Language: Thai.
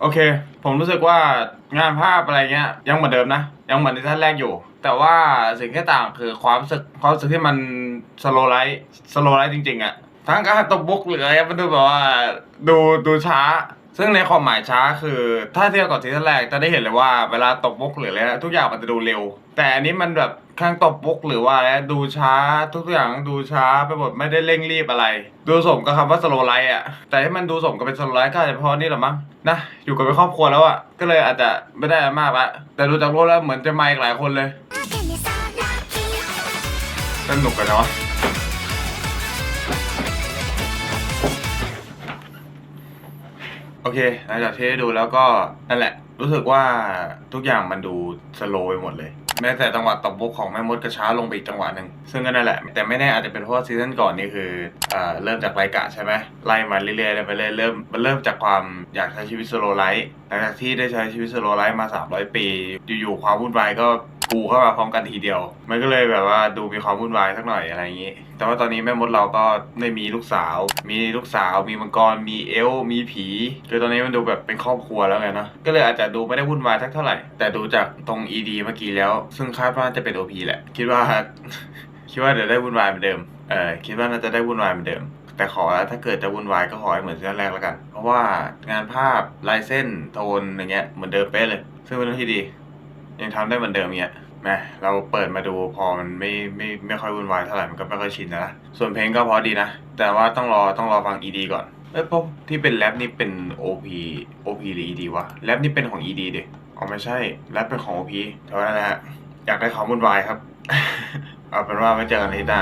โอเค ผมรู้สึกว่างานภาพอะไรเงี้ย ยังเหมือนเดิมนะ ยังเหมือนที่ท่านแรกอยู่ แต่ว่าสิ่งที่ต่างคือความรู้สึกความรู้สึกที่มันสโลไลท์สโลไลท์จริงๆอะทั้งการตบบุกหรืออะไรมันดูแบบว่าดูดูช้า ซึ่งในความหมายช้าคือ ถ้าเทียบกับซีซั่นแรกจะได้เห็นเลยว่าเวลาตบบุกหรืออะไรนะทุกอย่างมันจะดูเร็ว แต่อันนี้มันแบบข้างตบบุกหรือว่าอะไรดูช้าทุกอย่างดูช้าไปหมดไม่ได้เร่งรีบอะไร ดูสมกับคำว่าสโลไลท์อะแต่ที่มันดูสมกับเป็นสโลไลท์ก็อาจจะเพราะนี่แหละมั้งนะอยู่กับเป็นครอบครัวแล้วอะก็เลยอาจจะไม่ได้อะไรมากละแต่ดูจากรูปแล้วเหมือนจะมาอีกหลายคนเลยสนุกกันเนาะ เคหลังจากที่ได้ดูแล้วก็นั่นแหละ รู้สึกว่าทุกอย่างมันดูสโลว์ไปหมดเลย แม้แต่จังหวะตบบุกของแม่มดก็ช้าลงไปอีกจังหวะหนึ่งซึ่งก็นั่นแหละ แต่ไม่แน่อาจจะเป็นเพราะว่าซีซั่นก่อนนี่คือเอ่อเริ่มจากไรกะใช่ไหมไล่มาเรื่อยๆไปเรื่อยเริ่มมันเริ่มจากความอยากใช้ชีวิตสโลว์ไลฟ์หลังจากที่ได้ใช้ชีวิตสโลว์ไลฟ์มา 300 ปี อยู่ๆความวุ่นวายก็ กูเข้ามาพร้อมกันทีเดียว มันก็เลยแบบว่าดูมีความวุ่นวายสักหน่อยอะไรอย่างนี้ แต่ว่าตอนนี้แม่มดเราก็ได้มีลูกสาว มีลูกสาว มีมังกร มีเอล มีผีคือตอนนี้มันดูแบบเป็นครอบครัวแล้วไงเนอะก็เลยอาจจะดูไม่ได้วุ่นวายสักเท่าไหร่ แต่ดูจากตรง ED เมื่อกี้แล้ว ซึ่งคาดว่าจะเป็น OP แหละ คิดว่า คิดว่าเดี๋ยวได้วุ่นวายเหมือนเดิม เออคิดว่าน่าจะได้วุ่นวายเหมือนเดิมแต่ขอถ้าเกิดจะวุ่นวายก็ขอให้เหมือนซีซั่นแรกแล้วกัน เพราะว่างานภาพลายเส้นโทนอย่างเงี้ยเหมือนเดิมเป๊ะเลย ซึ่งเป็นเรื่องที่ดี ยังทำได้เหมือนเดิมเงี้ย แหมเราเปิดมาดูพอมันไม่ไม่ไม่ค่อยวุ่นวายเท่าไหร่มันก็ไม่ค่อยชินนะส่วนเพลงก็พอดีนะ แต่ว่าต้องรอต้องรอฟัง ED ก่อนเอ้ยเพราะที่เป็นแรปนี่เป็น OP OP หรือ ED วะแรปนี่เป็นของ ED ดิอ๋อไม่ใช่แรปเป็นของ OP เท่านั้นแหละฮะอยากได้ควาวุ่นวายครับ เอาเป็นว่าไว้เจอกันที่หน้า